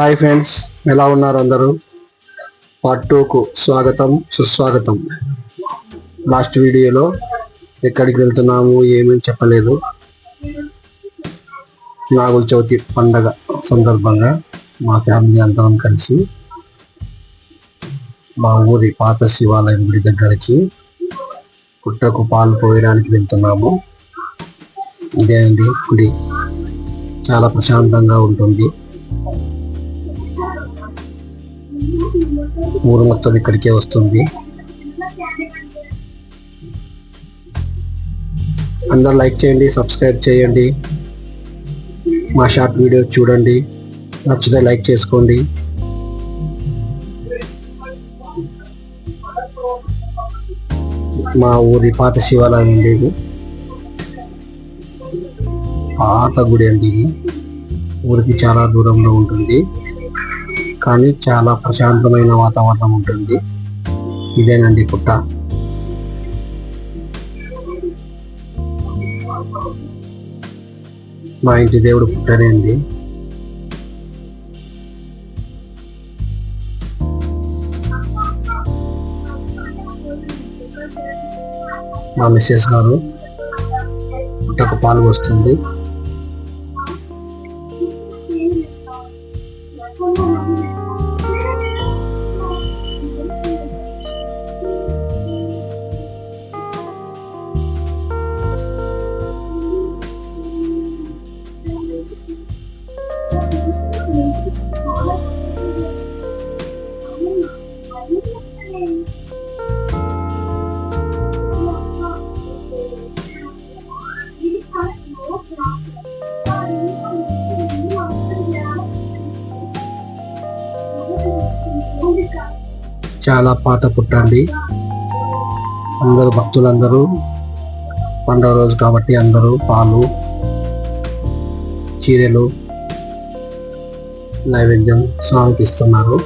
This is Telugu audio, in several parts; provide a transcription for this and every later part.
హాయ్ ఫ్రెండ్స్ ఎలా ఉన్నారు అందరూ? పార్ట్ టూకు స్వాగతం సుస్వాగతం. లాస్ట్ వీడియోలో ఎక్కడికి వెళ్తున్నాము ఏమేమి చెప్పలేదు. నాగుల చవితి పండగ సందర్భంగా మా ఫ్యామిలీ అందరం కలిసి మా ఊరి పాత శివాలయం గుడి దగ్గరికి పుట్టకు పాలు పోయడానికి వెళ్తున్నాము. ఇదే అండి గుడి. చాలా ప్రశాంతంగా ఉంటుంది. ఊరు మొత్తం ఇక్కడికే వస్తుంది. అందరు లైక్ చేయండి సబ్స్క్రైబ్ చేయండి. మా షార్ట్ వీడియో చూడండి. నచ్చితే లైక్ చేసుకోండి. మా ఊరి పాత శివాలయం ఉండేది పాత గుడి అండి ఊరికి చాలా దూరంలో ఉంటుంది. కానీ చాలా ప్రశాంతమైన వాతావరణం ఉంటుంది. ఇదేనండి పుట్ట. మా ఇంటి దేవుడు పుట్టనే అండి. మా మిస్సెస్ గారు పుట్టకు పాలు వస్తుంది చాలా పాత పుట్టండి. అందరూ భక్తులందరూ పండుగ రోజు కాబట్టి అందరూ పాలు చీరలు నైవేద్యం స్వామికి ఇస్తున్నారు.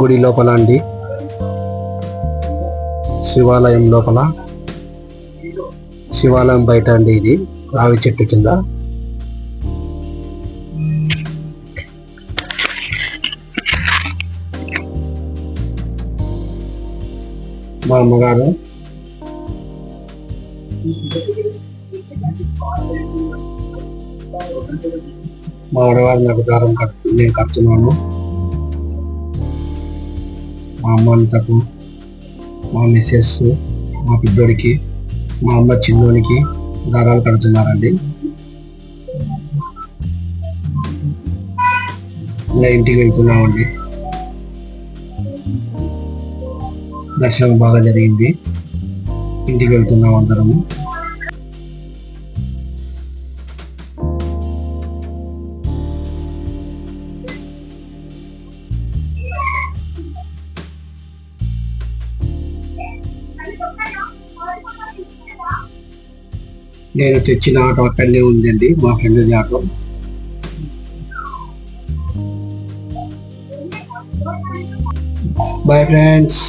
గుడి లోపల అండి. శివాలయం లోపల. శివాలయం బయట అండి ఇది రావి చెట్టు కింద. మా అమ్మగారు. మా ఆడవారు నాకు దారం కట్టు నేను కడుతున్నాను. మా అమ్మ అంతకు మా మిస్సెస్ మా పెద్దోడికి మా అమ్మ చిన్నోనికి దారాలు కడుతున్నారండి. ఇలా ఇంటికి వెళ్తున్నామండి. దర్శనం బాగా జరిగింది. ఇంటికి వెళ్తున్నాం అందరము. నేను తెచ్చిన ఆటో అక్కడనే ఉందండి మా ఫ్రెండ్ ఆటో బాయ్ ఫ్రెండ్స్